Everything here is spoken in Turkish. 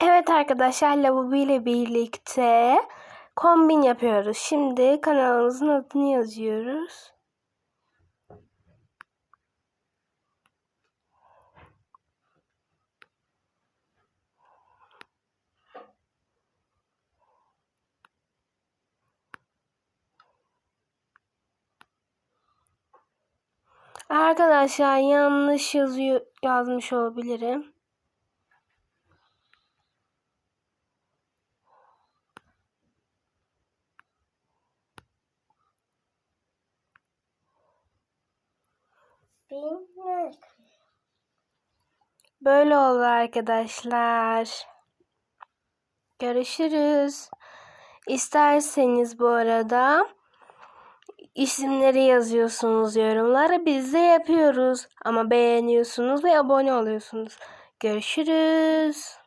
Evet arkadaşlar lavabo ile birlikte kombin yapıyoruz. Şimdi kanalımızın adını yazıyoruz. Arkadaşlar yanlış yazıyor yazmış olabilirim. Böyle oldu arkadaşlar. Görüşürüz. İsterseniz bu arada isimleri yazıyorsunuz yorumlara. Biz de yapıyoruz. Ama beğeniyorsunuz ve abone oluyorsunuz. Görüşürüz.